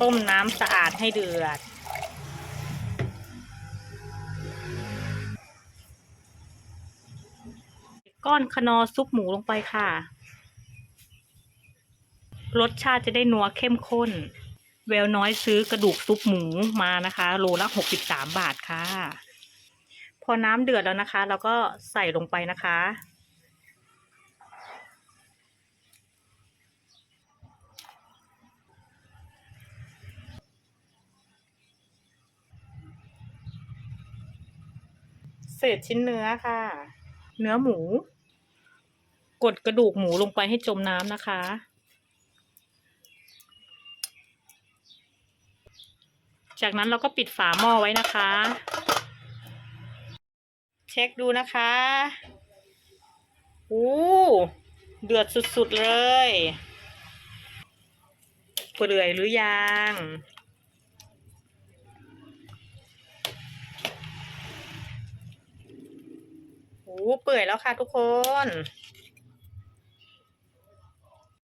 ต้มน้ำสะอาดให้เดือด ก้อนคนอซุปหมูลงไปค่ะ รสชาติจะได้นัวเข้มข้น แววน้อยซื้อกระดูกซุปหมูมานะคะ โลละหกสิบสามบาทค่ะ พอน้ำเดือดแล้วนะคะ เราก็ใส่ลงไปนะคะ เศษชิ้นเนื้อค่ะ เนื้อหมู กดกระดูกหมูลงไปให้จมน้ำนะคะ จากนั้นเราก็ปิดฝาหม้อไว้นะคะ เช็คดูนะคะอู้เดือดสุดๆเลย เปื่อยหรือยัง โอ้ เปื่อยแล้วค่ะทุกคน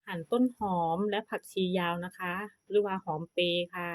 หั่นต้นหอมและผักชียาวนะคะ หรือว่าหอมเปรย์ค่ะ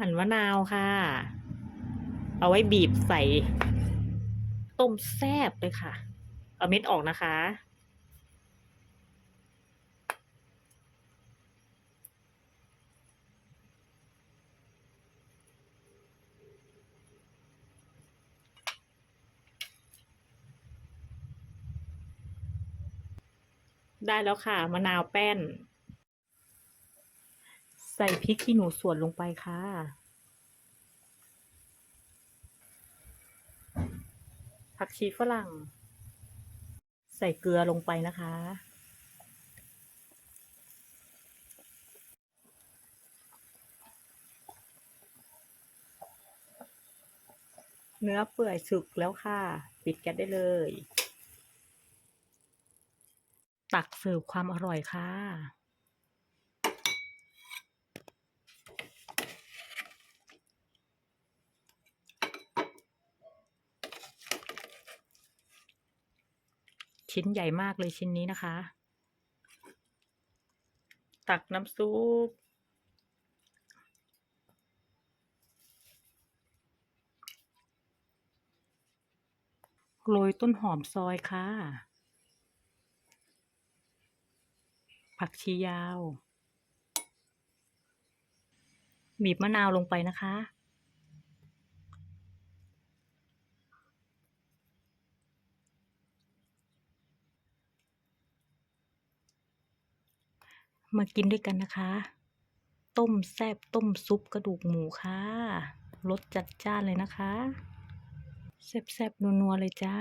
หั่นมะนาวค่ะ เอาไว้บีบใส่ ต้มแซบเลยค่ะ เอาเม็ดออกนะคะ ได้แล้วค่ะมะนาวแป้น ใส่พริกขี้หนูสวนลงไปค่ะ ผักชีฝรั่ง ใส่เกลือลงไปนะคะ เนื้อเปื่อยสุกแล้วค่ะ ปิดแก๊สได้เลย ตักเสิร์ฟความอร่อยค่ะ ชิ้นใหญ่มากเลยชิ้นนี้นะคะ ตักน้ำซุปโรยต้นหอมซอยค่ะ ผักชียาว บีบมะนาวลงไปนะคะ มากินด้วยกันนะคะ ต้มแซบต้มซุปกระดูกหมูค่ะรสจัดจ้านเลยนะคะ แซบๆนัวๆเลยจ้า